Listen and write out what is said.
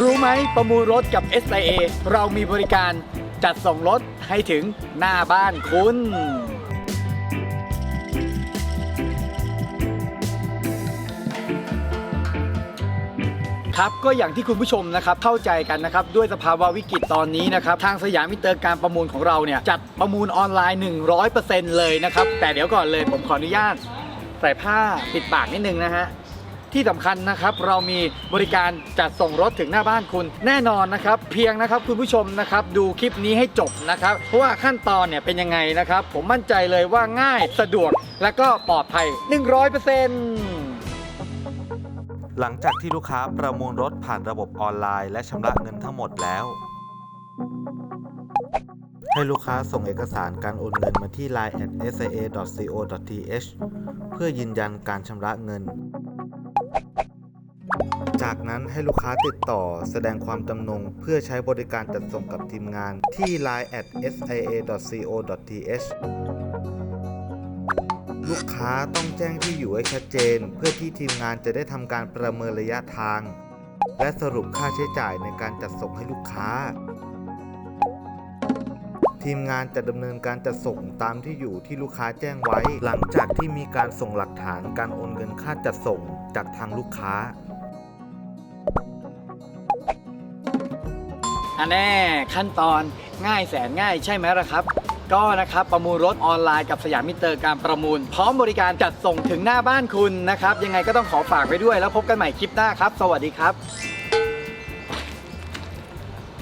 รู้ไหมประมูลรถกับ SIA เรามีบริการจัดส่งรถให้ถึงหน้าบ้านคุณ ครับก็อย่างที่คุณผู้ชมนะครับเข้าใจกันนะครับด้วยสภาวะวิกฤตตอนนี้นะครับทางสยามมิเตอร์การประมูลของเราเนี่ยจัดประมูลออนไลน์ 100%เลยนะครับ แต่เดี๋ยวก่อนเลยผมขออนุญาตใส่ผ้าปิดปากนิดนึงนะฮะ ที่สำคัญนะครับ เรามีบริการจัดส่งรถถึงหน้าบ้านคุณ แน่นอนนะครับ เพียงนะครับคุณผู้ชมนะครับดูคลิปนี้ให้จบนะครับเพราะว่าขั้นตอนเนี่ยเป็นยังไงนะครับ ผมมั่นใจเลยว่าง่ายสะดวกและก็ปลอดภัย 100%หลังจากที่ลูกค้าประมูลรถผ่านระบบออนไลน์และชำระเงินทั้งหมดแล้ว ให้ลูกค้าส่งเอกสารการโอนเงินมาที่ line at sia.co.th เพื่อยืนยันการชำระเงิน จากนั้นให้ลูกค้าติดต่อแสดงความจำนง เพื่อใช้บริการจัดส่งกับทีมงานที่ line at sia.co.th ลูกค้าต้องแจ้งที่อยู่ให้ชัดเจน เพื่อที่ทีมงานจะได้ทำการประเมินระยะทาง และสรุปค่าใช้จ่ายในการจัดส่งให้ลูกค้า ทีมงานจะดำเนินการจัดส่งตามที่อยู่ที่ลูกค้าแจ้งไว้ หลังจากที่มีการส่งหลักฐานการโอนเงินค่าจัดส่งจากทางลูกค้า อันแน่ขั้นตอนง่ายแสนง่ายใช่ไหมล่ะครับ ก็นะครับประมูลรถออนไลน์กับสยามมิเตอร์การประมูล พร้อมบริการจัดส่งถึงหน้าบ้านคุณนะครับ ยังไงก็ต้องขอฝากไว้ด้วยแล้วพบกันใหม่คลิปหน้าครับ สวัสดีครับ